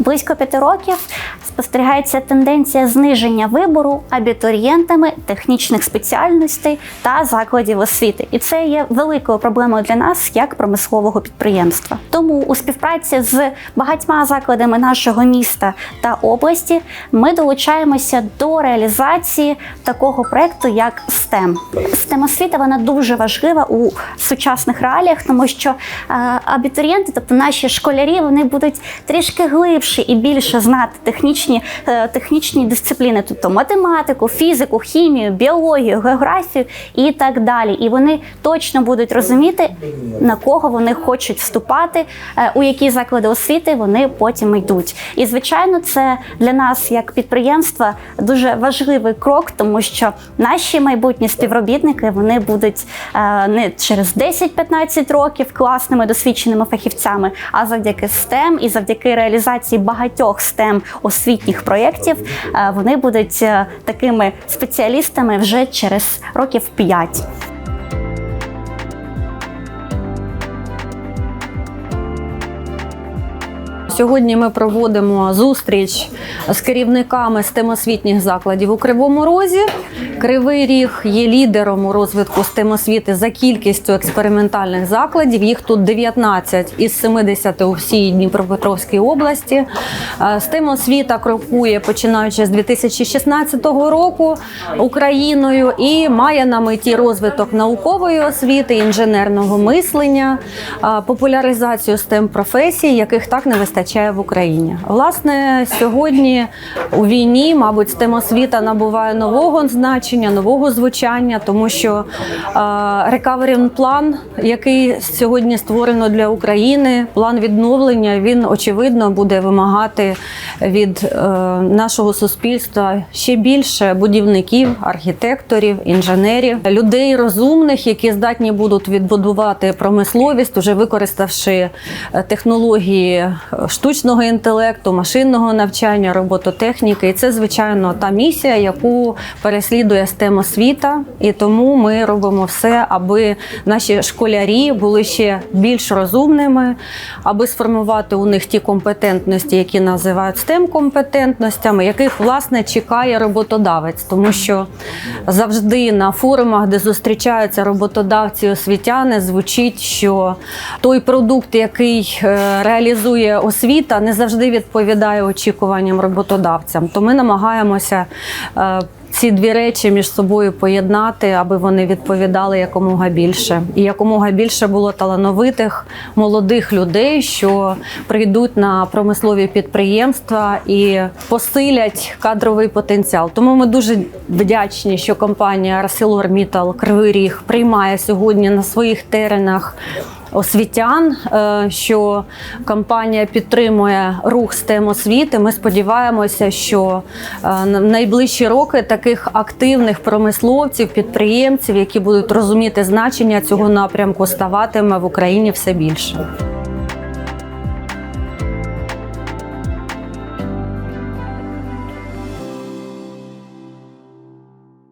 близько п'яти років спостерігається тенденція зниження вибору абітурієнтами технічних спеціальностей та закладів освіти, і це є великою проблемою для нас як промислового підприємства. Тому у співпраці з багатьма закладами нашого міста та області ми долучаємося до реалізації такого проекту, як STEM. STEM освіта вона дуже важлива у сучасних реаліях, тому що е, абітурієнти, тобто наші школярі, вони будуть трішки глибше і більше знати технічні, е, технічні дисципліни, тобто математику, фізику, хімію, біологію, географію і так далі. І вони точно будуть розуміти, на кого вони хочуть вступати, е, у які заклади освіти вони потім йдуть. І звичайно, це для нас, як підприємства, дуже важливий крок, тому що наші майбутні співробітники вони будуть е, не через 10-15 років класними досвідченими фахівцями, а завдяки STEM і завдяки реалізації багатьох STEM освітніх проєктів е, вони будуть е, такими спеціалістами вже через років 5. Сьогодні ми проводимо зустріч з керівниками STEM-освітніх закладів у Кривому Розі. Кривий Ріг є лідером у розвитку STEM-освіти за кількістю експериментальних закладів. Їх тут 19 із 70 у всій Дніпропетровській області. Е, STEM-освіта крокує починаючи з 2016 року Україною і має на меті розвиток наукової освіти, інженерного мислення, е, популяризацію STEM професій, яких так не вистачає в Україні. Власне, сьогодні у війні, мабуть, STEM освіта набуває нового значення, нового звучання, тому що Recovery план, який сьогодні створено для України, план відновлення, він очевидно буде вимагати від е, нашого суспільства ще більше будівників, архітекторів, інженерів, людей розумних, які здатні будуть відбудувати промисловість, уже використавши е, технології е, штучного інтелекту, машинного навчання, робототехніки. І це, звичайно, та місія, яку переслідує STEM освіта. І тому ми робимо все, аби наші школярі були ще більш розумними, аби сформувати у них ті компетентності, які називають STEM компетентностями, яких власне чекає роботодавець, тому що завжди на форумах, де зустрічаються роботодавці, освітяни, звучить, що той продукт, який е, реалізує освіта, не завжди відповідає очікуванням роботодавцям. То ми намагаємося. е, ці дві речі між собою поєднати, аби вони відповідали якомога більше, і якомога більше було талановитих молодих людей, що прийдуть на промислові підприємства і посилять кадровий потенціал. Тому ми дуже вдячні, що компанія ArcelorMittal Кривий Ріг приймає сьогодні на своїх теренах освітян, е, що компанія підтримує рух STEM освіти. Ми сподіваємося, що в на найближчі роки таких активних промисловців, підприємців, які будуть розуміти значення цього напрямку, ставатиме в Україні все більше.